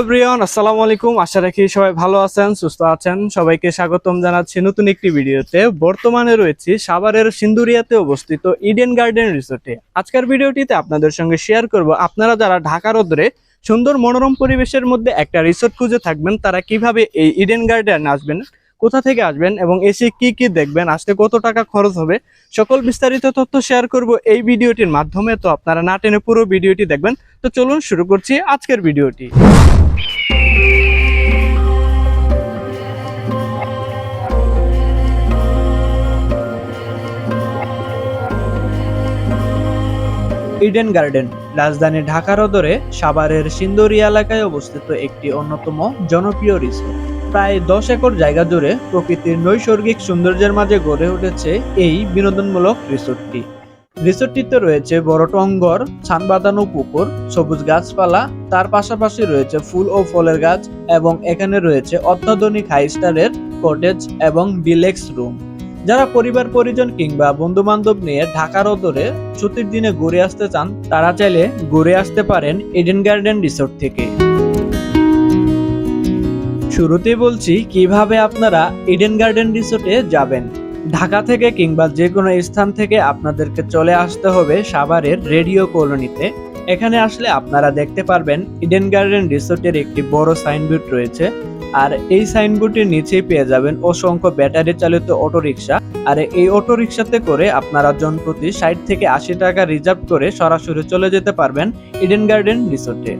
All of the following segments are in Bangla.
এভরিওয়ান আসসালামু আলাইকুম। আশা রাখি সবাই ভালো আছেন, সুস্থ আছেন। সবাইকে স্বাগতম জানাচ্ছি নতুন একটি ভিডিওতে। বর্তমানে রয়েছি সাভারের সিন্দুরিয়াতে অবস্থিত ইডেন গার্ডেন রিসোর্টে। আজকের ভিডিওটিতে আপনাদের সঙ্গে শেয়ার করব, আপনারা যারা ঢাকার অদূরে সুন্দর মনোরম পরিবেশের মধ্যে একটা রিসোর্ট খুঁজে থাকবেন, তারা কীভাবে এই ইডেন গার্ডেন আসবেন, কোথা থেকে আসবেন এবং এসে কি কি দেখবেন আসতে কত টাকা খরচ হবে, সকল বিস্তারিত তথ্য শেয়ার করব এই ভিডিওটির মাধ্যমে। তো আপনারা না টেনে পুরো ভিডিওটি দেখবেন। তো চলুন শুরু করছি আজকের ভিডিওটি। ইডেন গার্ডেন, রাজধানী ঢাকার অদরে সাভারের সিন্দুরি এলাকায় অবস্থিত একটি অন্যতম জনপ্রিয় রিসোর্ট প্রায় দশ একর জায়গা জুড়ে প্রকৃতির নৈসর্গিক সৌন্দর্যের মাঝে গড়ে উঠেছে এই বিনোদনমূলক রিসোর্টটি রিসোর্টটিতে রয়েছে বড় টঙ্গর ছান বাঁধানো পুকুর, সবুজ গাছপালা, তার পাশাপাশি রয়েছে ফুল ও ফলের গাছ এবং এখানে রয়েছে অত্যাধুনিক হাই স্টারের কটেজ এবং ডিলেক্স রুম যারা পরিবার, পরিজন কিংবা বন্ধু বান্ধব নিয়ে ঢাকার অদরে ছুটির দিনে ঘুরে আসতে চান, তারা চাইলে ঘুরে আসতে পারেন ইডেন গার্ডেন রিসোর্ট থেকে। শুরুতেই বলছি, কীভাবে আপনারা ইডেন গার্ডেন রিসোর্টে যাবেন? ঢাকা থেকে কিংবা যে কোনো স্থান থেকে আপনাদেরকে চলে আসতে হবে সাভারের রেডিও কলোনিতে। এখানে আসলে আপনারা দেখতে পারবেন ইডেন গার্ডেন রিসোর্টের একটি বড় সাইনবোর্ড রয়েছে। আর এই সাইনবোর্ডের নিচেই পেয়ে যাবেন অসংখ্য ব্যাটারি চালিত অটোরিকশা। আর এই অটোরিকশাতে করে আপনারা জনপ্রতি ষাট থেকে আশি টাকা রিজার্ভ করে সরাসরি চলে যেতে পারবেন ইডেন গার্ডেন রিসোর্টে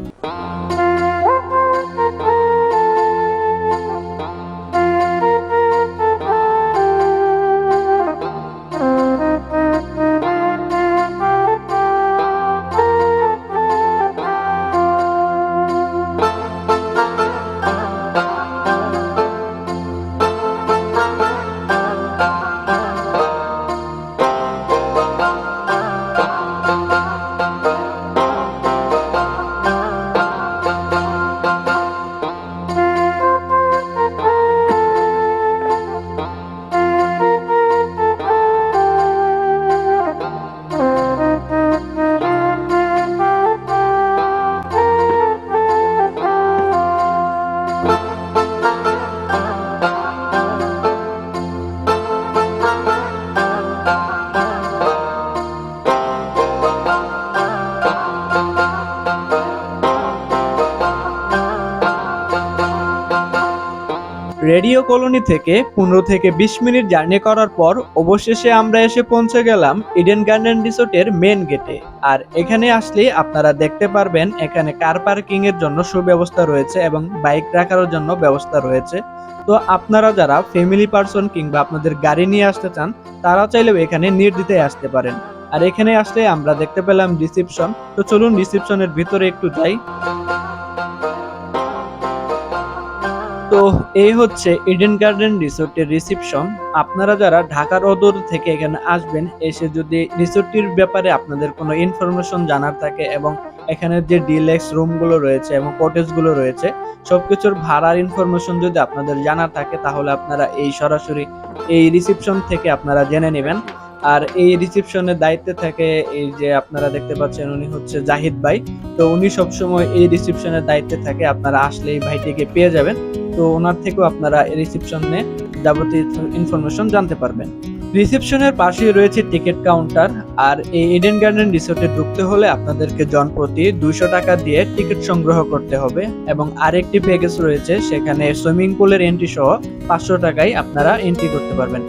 রেডিও কলোনি থেকে পনেরো থেকে বিশ মিনিট জার্নি করার পর অবশেষে আমরা এসে পৌঁছে গেলাম ইডেন গার্ডেন রিসোর্টের মেন গেটে আর এখানে আসলে আপনারা দেখতে পারবেন এখানে কার পার্কিং এর জন্য সুব্যবস্থা রয়েছে এবং বাইক রাখার জন্য ব্যবস্থা রয়েছে। তো আপনারা যারা ফ্যামিলি পার্সন কিংবা আপনাদের গাড়ি নিয়ে আসতে চান, তারা চাইলেও এখানে নির্দ্বিধায় আসতে পারেন। আর এখানে আসলে আমরা দেখতে পেলাম রিসিপশন তো চলুন রিসিপশনের ভিতরে একটু যাই। তো এই হচ্ছে ইডেন গার্ডেন রিসোর্টের রিসিপশন আপনারা যারা ঢাকার অদূর থেকে এখানে আসবেন, এসে যদি রিসোর্টটির ব্যাপারে আপনাদের কোনো ইনফরমেশন জানার থাকে এবং এখানে যে ডিলেক্স রুমগুলো রয়েছে এবং কটেজগুলো রয়েছে, সবকিছুর ভাড়ার ইনফরমেশন যদি আপনাদের জানার থাকে, তাহলে আপনারা এই সরাসরি এই রিসিপশন থেকে আপনারা জেনে নেবেন। আর এই রিসিপশনের দায়িত্বে থাকে এই যে আপনারা দেখতে পাচ্ছেন উনি হচ্ছে জাহিদ ভাই। তো উনি সবসময় এই রিসিপশনের দায়িত্বে থাকে, আপনারা আসলে এই ভাইটিকে পেয়ে যাবেন। তো ওনার থেকেও আপনারা রিসেপশনে যাবতীয় ইনফরমেশন জানতে পারবেন। রিসেপশনের পাশেই রয়েছে টিকিট কাউন্টার আর এই ইডেন গার্ডেন রিসোর্টে ঢুকতে হলে আপনাদেরকে জনপ্রতি দুইশো টাকা দিয়ে টিকিট সংগ্রহ করতে হবে এবং আরেকটি প্যাকেজ রয়েছে, সেখানে সুইমিং পুলের এন্ট্রি সহ পাঁচশো টাকায় আপনারা এন্ট্রি করতে পারবেন।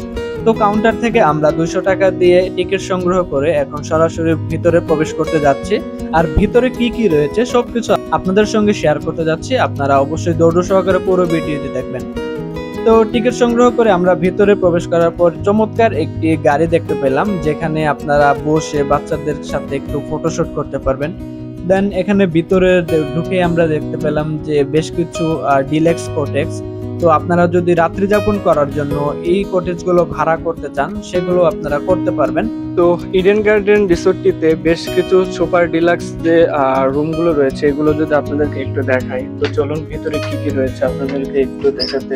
তো কাউন্টার থেকে আমরা দুইশো টাকা দিয়ে টিকিট সংগ্রহ করে এখন সরাসরি ভিতরে প্রবেশ করতে যাচ্ছি। আর ভিতরে কি কি রয়েছে সবকিছু আপনাদের সঙ্গে শেয়ার করতে যাচ্ছি। আপনারা অবশ্যই দৌড় সহকারে পুরো ভিডিওটি দেখবেন। তো টিকিট সংগ্রহ করে আমরা ভিতরে প্রবেশ করার পর চমৎকার একটি গাড়ি দেখতে পেলাম, যেখানে আপনারা বসে বাচ্চাদের সাথে একটু ফটোশুট করতে পারবেন। দেন এখানে ভিতরে ঢুকে আমরা দেখতে পেলাম যে বেশ কিছু ডিলেক্স কোটেক্স তো আপনারা যদি রাত্রি যাপন করার জন্য এই কটেজগুলো ভাড়া করতে চান, সেগুলো আপনারা করতে পারবেন। তো ইডেন গার্ডেন রিসোর্টটিতে বেশ কিছু সুপার ডিলাক্স যে রুমগুলো রয়েছে, এগুলো যদি আপনাদেরকে একটু দেখাই। তো চলুন ভিতরে কি কি রয়েছে আপনাদেরকে একটু দেখাতে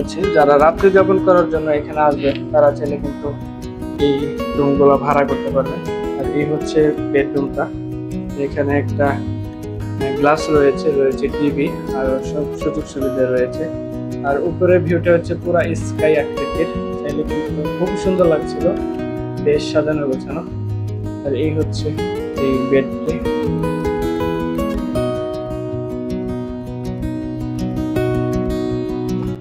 আছে যারা রাত্রি যাপন করার জন্য এখানে আসবেন তারা চাইলে কিন্তু এই রুমগুলো ভাড়া করতে পারবেন। আর এই হচ্ছে বেডরুমটা। এখানে একটা গ্লাস রয়েছে রয়েছে টিভি, আর সব সুযোগ সুবিধা রয়েছে। আর উপরের ভিউটা হচ্ছে পুরো স্কাই আকৃতির। চাইলে কিন্তু খুব সুন্দর লাগছিল। বেশ সাজানো গোছানো। আর এই হচ্ছে এই বেডটি।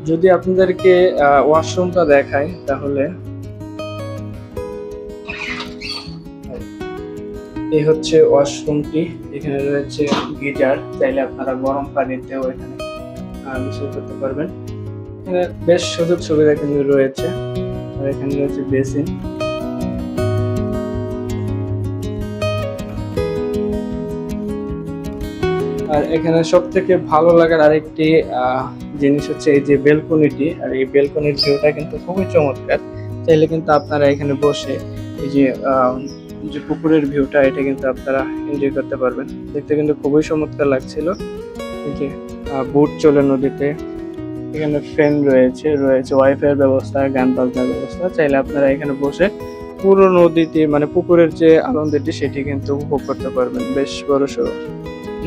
যদি আপনাদেরকে ওয়াশরুমটা দেখায় তাহলে এই হচ্ছে ওয়াশরুমটি এখানে রয়েছে গিজার চাইলে আপনারা গরম পানিতেও এখানে গোসল করতে পারবেন। এখানে বেশ সুযোগ সুবিধা কিন্তু রয়েছে। আর এখানে রয়েছে বেসিন। আর এখানে সব থেকে ভালো লাগার আরেকটি জিনিস হচ্ছে এই যে বেলকনিটি। আর এই বেলকনির ভিউটা কিন্তু খুবই চমৎকার। চাইলে কিন্তু আপনারা এখানে বসে এই যে যে পুকুরের ভিউটা, এটা কিন্তু আপনারা এনজয় করতে পারবেন। দেখতে কিন্তু খুবই চমৎকার লাগছিল। এই যে বোট চলে নদীতে। এখানে ফ্যান রয়েছে রয়েছে ওয়াইফাই ব্যবস্থা, গান বাজনার ব্যবস্থা। চাইলে আপনারা এখানে বসে পুরো নদীতে মানে পুকুরের যে আনন্দটি সেটি কিন্তু উপভোগ করতে পারবেন। বেশ বড় সড়ো।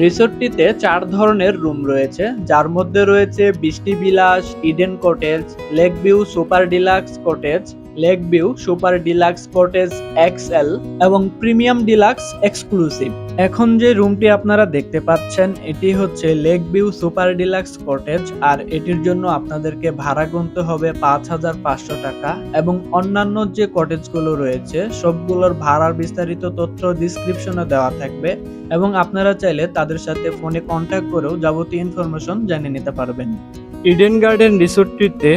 রিসোর্টটিতে চার ধরনের রুম রয়েছে। যার মধ্যে রয়েছে বৃষ্টি বিলাস, Eden cottage, lake view super deluxe cottage lake view super deluxe cottage XL এবং প্রিমিয়াম ডিলাক্স এক্সক্লুসিভ। এখন যে রুমটি আপনারা দেখতে পাচ্ছেন, এটি হচ্ছে lake view super deluxe cottage আর এটির জন্য আপনাদেরকে ভাড়া গুনতে হবে পাঁচ হাজার পাঁচশো টাকা এবং অন্যান্য যে কটেজগুলো রয়েছে, সবগুলোর ভাড়ার বিস্তারিত তথ্য ডিসক্রিপশনে দেওয়া থাকবে এবং আপনারা চাইলে তাদের সাথে ফোনে কন্ট্যাক্ট করেও যাবতীয় ইনফরমেশন জেনে নিতে পারবেন। ইডেন গার্ডেন রিসোর্টটিতে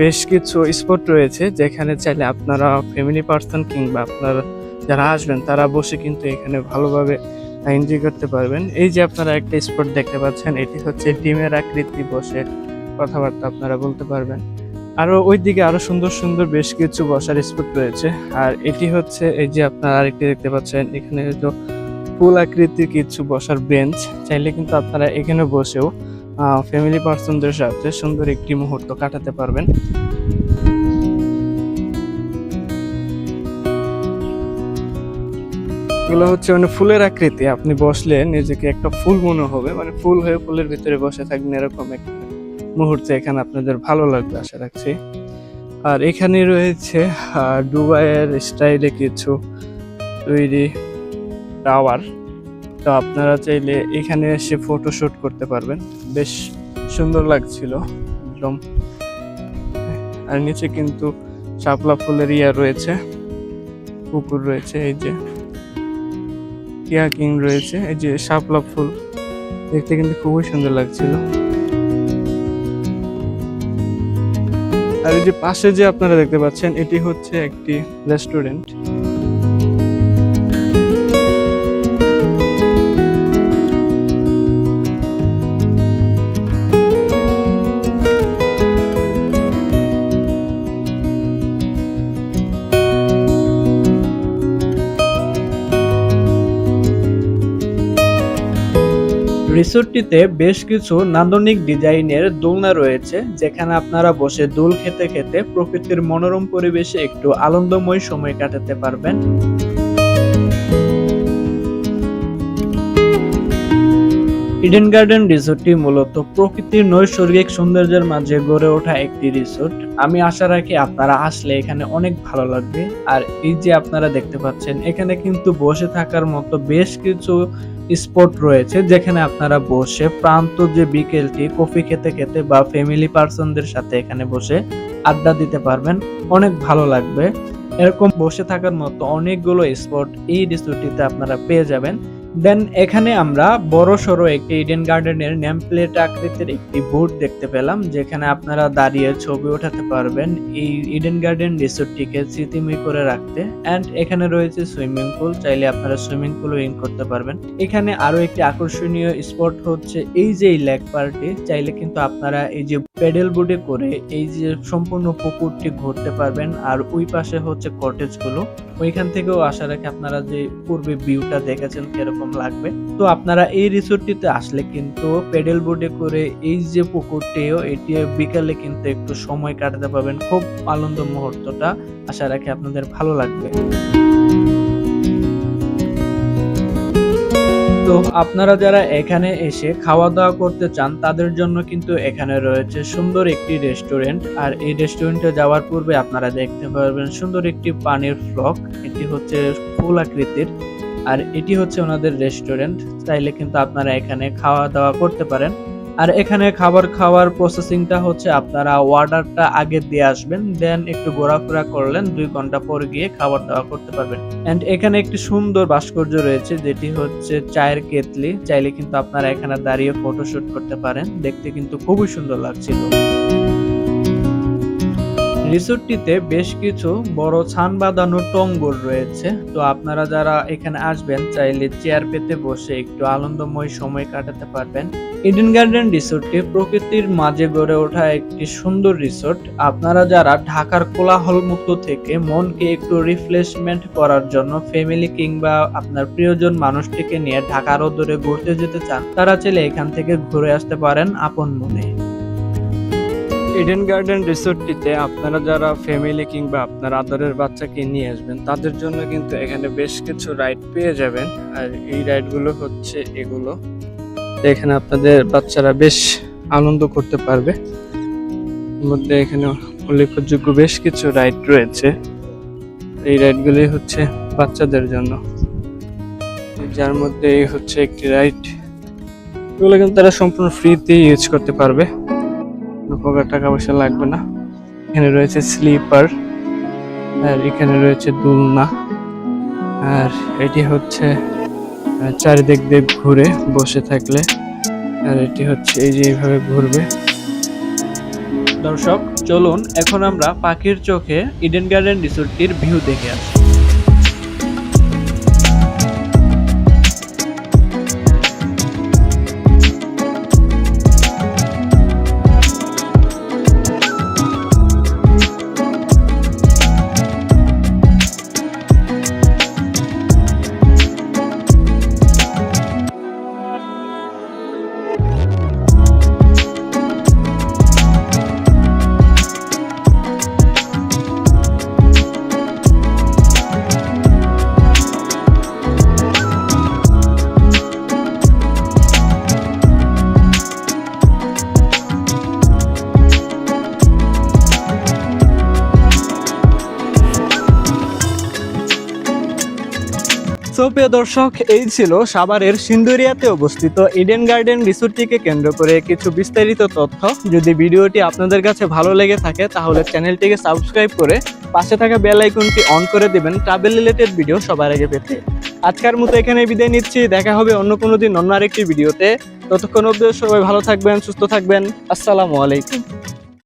বেশ কিছু স্পট রয়েছে, যেখানে চাইলে আপনারা ফ্যামিলি পার্সন কিংবা আপনারা যারা আসবেন, তারা বসে কিন্তু এখানে ভালোভাবে এনজয় করতে পারবেন। এই যে আপনারা একটা স্পট দেখতে পাচ্ছেন, এটি হচ্ছে ডিমের আকৃতি বসে কথাবার্তা আপনারা বলতে পারবেন। আরও ওইদিকে আরও সুন্দর সুন্দর বেশ কিছু বসার স্পট রয়েছে, আর এটি হচ্ছে, এই যে আপনারা আরেকটি দেখতে পাচ্ছেন, এখানে তো ফুল আকৃতির কিছু বসার বেঞ্চ চাইলে কিন্তু আপনারা এখানে বসেও ফ্যামিলি পার্সনদের সাথে সুন্দর একটি মুহূর্ত কাটাতে পারবেন। এগুলো হচ্ছে মানে ফুলের আকৃতি। আপনি বসলে নিজেকে একটা ফুল মনে হবে। মানে ফুল হয়ে ফুলের ভিতরে বসে থাকবেন এরকম একটা মুহূর্তে এখানে আপনাদের ভালো লাগবে, আশা রাখছি। আর এখানে রয়েছে দুবাইয়ের স্টাইলে কিছু তৈরি টাওয়ার। তো আপনারা চাইলে এখানে এসে ফটো শুট করতে পারবেন। বেশ সুন্দর লাগছিল, একদম। আর নিচে কিন্তু শাপলা ফুলের ইয়া রয়েছে, পুকুর রয়েছে, এই যে কিং রয়েছে, এই যে শাপলা ফুল। দেখতে কিন্তু খুবই সুন্দর লাগছিল। আর এই যে পাশে যে আপনারা দেখতে পাচ্ছেন, এটি হচ্ছে একটি রেস্টুরেন্ট রিসোর্টটিতে বেশ কিছু নান্দনিক ডিজাইনের দোলনা রয়েছে, যেখানে আপনারা বসে দোল খেতে খেতে প্রকৃতির মনোরম পরিবেশে একটু আনন্দময় সময় কাটাতে পারবেন। ইডেন গার্ডেন রিসোর্টটি মূলত প্রকৃতির নৈসর্গিক সৌন্দর্যের মাঝে গড়ে ওঠা একটি রিসোর্ট আমি আশা রাখি আপনারা আসলে এখানে অনেক ভালো লাগবে। আর এই যে আপনারা দেখতে পাচ্ছেন, এখানে কিন্তু বসে থাকার মতো বেশ কিছু স্পট রয়েছে যেখানে আপনারা বসে প্রান্ত যে বিকেলটি কফি খেতে খেতে বা ফ্যামিলি পার্সনদের সাথে এখানে বসে আড্ডা দিতে পারবেন, অনেক ভালো লাগবে। এরকম বসে থাকার মতো অনেকগুলো স্পট এই রিসোর্টটিতে আপনারা পেয়ে যাবেন। দেন এখানে আমরা বড় সড়ো একটি ইডেন গার্ডেনের নেম প্লেট আকৃতির একটি বোর্ড দেখতে পেলাম, যেখানে আপনারা দাঁড়িয়ে ছবি ওঠাতে পারবেন এই ইডেন গার্ডেন রিসোর্টটিকে স্মৃতিময় করে রাখতে। অ্যান্ড এখানে রয়েছে সুইমিং পুল চাইলে আপনারা সুইমিং পুলও ইন করতে পারবেন। এখানে আরও একটি আকর্ষণীয় স্পট হচ্ছে এই যে লেক পার্টি চাইলে কিন্তু আপনারা এই যে প্যাডেল বোর্ডে করে এই যে সম্পূর্ণ পুকুরটি ঘুরতে পারবেন। আর ওই পাশে হচ্ছে কটেজগুলো। ওইখান থেকেও আশা রাখি আপনারা যে পূর্বে ভিউটা দেখেছেন কীরকম লাগবে। তো আপনারা এই রিসোর্টটিতে আসলে কিন্তু প্যাডেল বোর্ডে করে এই যে পুকুরটিও এটি বিকালে কিন্তু একটু সময় কাটাতে পারবেন। খুব আনন্দ মুহূর্তটা আশা রাখি আপনাদের ভালো লাগবে। তো আপনারা যারা এখানে এসে খাওয়া দাওয়া করতে চান, তাদের জন্য কিন্তু এখানে রয়েছে সুন্দর একটি রেস্টুরেন্ট। আর এই রেস্টুরেন্টে যাওয়ার পূর্বে আপনারা দেখতে পারবেন সুন্দর একটি পানির ফ্লক। এটি হচ্ছে ফুল আকৃতির। আর এটি হচ্ছে ওনাদের রেস্টুরেন্ট। চাইলে কিন্তু আপনারা এখানে খাওয়া দাওয়া করতে পারেন। আর এখানে খাবার খাওয়ার প্রসেসিংটা হচ্ছে আপনারা অর্ডারটা আগে দিয়ে আসবেন, দেন একটু ঘোরাফেরা করলেন, দুই ঘণ্টা পর গিয়ে খাবার দাওয়া করতে পারবেন। এন্ড এখানে একটি সুন্দর ভাস্কর্য রয়েছে, যেটি হচ্ছে চায়ের কেতলি চাইলে কিন্তু আপনারা এখানে দাঁড়িয়ে ফটোশুট করতে পারেন। দেখতে কিন্তু খুবই সুন্দর লাগছিল। রিসোর্টটিতে বেশ কিছু বড় ছান বাঁধানো টঙ্গর রয়েছে। তো আপনারা যারা এখানে আসবেন, চাইলে চেয়ার পেতে বসে একটু আনন্দময় সময় কাটাতে পারবেন। ইডেন গার্ডেন রিসোর্টটি প্রকৃতির মাঝে গড়ে ওঠা একটি সুন্দর রিসোর্ট আপনারা যারা ঢাকার কোলাহল মুক্ত থেকে মনকে একটু রিফ্রেশমেন্ট করার জন্য ফ্যামিলি কিংবা আপনার প্রিয়জন মানুষটিকে নিয়ে ঢাকার ওদরে ঘুরতে যেতে চান, তারা চাইলে এখান থেকে ঘুরে আসতে পারেন আপন মনে। ইডেন গার্ডেন রিসোর্টটিতে আপনারা যারা ফ্যামিলি কিংবা আপনার আদরের বাচ্চাকে নিয়ে আসবেন, তাদের জন্য কিন্তু এখানে বেশ কিছু রাইড পেয়ে যাবেন। আর এই রাইডগুলো হচ্ছে এগুলো। এখানে আপনাদের বাচ্চারা বেশ আনন্দ করতে পারবে। মধ্যে এখানে উল্লেখযোগ্য বেশ কিছু রাইড রয়েছে। এই রাইডগুলি হচ্ছে বাচ্চাদের জন্য। যার মধ্যে হচ্ছে একটি রাইড এগুলো কিন্তু তারা সম্পূর্ণ ফ্রিতে ইউজ করতে পারবে। কোনো টাকা পয়সা লাগবে না। এখানে রয়েছে স্লিপার, আর এখানে রয়েছে দুলনা, আর এটি হচ্ছে চারিদিক দিয়ে ঘুরে বসে থাকলে, আর এটি হচ্ছে এই যে এইভাবে ঘুরবে। দর্শক, চলুন, এখন আমরা পাখির চোখে ইডেন গার্ডেন রিসোর্টটির ভিউ দেখে আসি। সো প্রিয় দর্শক, এই ছিল সাভারের সিন্দুরিয়াতে অবস্থিত ইডেন গার্ডেন রিসোর্টটিকে কেন্দ্র করে কিছু বিস্তারিত তথ্য। যদি ভিডিওটি আপনাদের কাছে ভালো লেগে থাকে, তাহলে চ্যানেলটিকে সাবস্ক্রাইব করে পাশে থাকা বেল আইকনটি অন করে দেবেন ট্রাভেল রিলেটেড ভিডিও সবার আগে পেতে। আজকের মতো এখানে বিদায় নিচ্ছি, দেখা হবে অন্য কোনো দিন অন্য আরেকটি ভিডিওতে ততক্ষণ অবধি সবাই ভালো থাকবেন, সুস্থ থাকবেন। আসসালামু আলাইকুম।